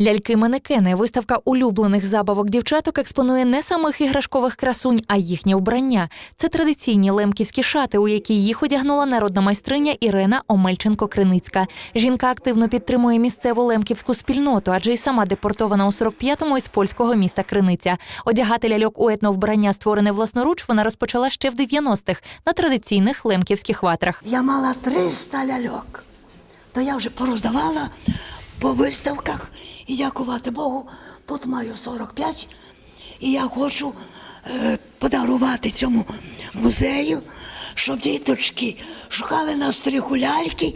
Ляльки-манекени, виставка улюблених забавок дівчаток експонує не самих іграшкових красунь, а їхнє вбрання. Це традиційні лемківські шати, у які їх одягнула народна майстриня Ірена Омельченко-Криницька. Жінка активно підтримує місцеву лемківську спільноту, адже й сама депортована у 45-му із польського міста Криниця. Одягати ляльок у етновбрання, створене власноруч, вона розпочала ще в 90-х на традиційних лемківських ватрах. Я мала 300 ляльок. То я вже пороздавала по виставках. І дякувати Богу, тут маю 45. І я хочу е, подарувати цьому музею, щоб діточки шукали на стріху ляльки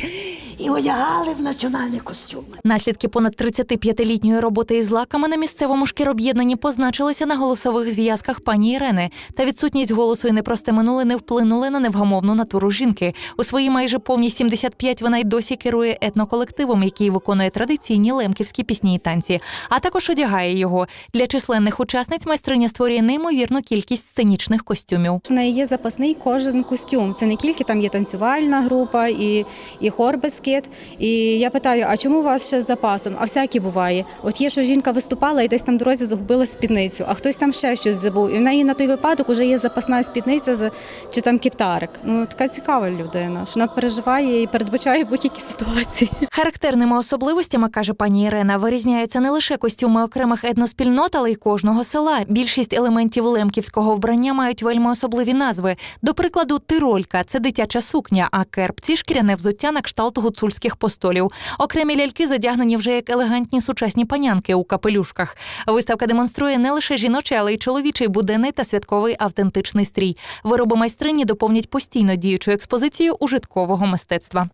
і одягали в національні костюми. Наслідки понад 35-літньої роботи із лаками на місцевому шкіроб'єднанні позначилися на голосових зв'язках пані Ірени. Та відсутність голосу і непросте минуле не вплинули на невгамовну натуру жінки. У свої майже повні 75 вона й досі керує етноколективом, який виконує традиційні лемківські пісні і танці, а також одягає його. Для численних учасниць майстриня створює неймовірну кількість сценічних костюмів. У неї є запасний кожен костюм. Це не тільки там є танцювальна група і, і хор безкид. І я питаю: а чому у вас ще з запасом? А всякі буває. От є, що жінка виступала і десь там дорозі загубила спідницю, а хтось там ще щось забув. І в неї на той випадок вже є запасна спідниця чи там кіптарик. Ну така цікава людина, що вона переживає і передбачає будь-які ситуації. Характерними особливостями, каже пані Ірена, вирізняються не лише костюми окремих етноспільнот, але й кожного села. Більшість елементів лемківського вбрання мають вельми особливі назви. До прикладу, тиролька це дитяча сукня, а керпці шкіряне взуття на кшталт гуцульських постолів. Окремі ляльки зодягнені вже як елегантні сучасні панянки у капелюшках. Виставка демонструє не лише жіночий, але й чоловічий буденний та святковий автентичний стрій. Вироби майстрині доповнять постійно діючу експозицію ужиткового мистецтва.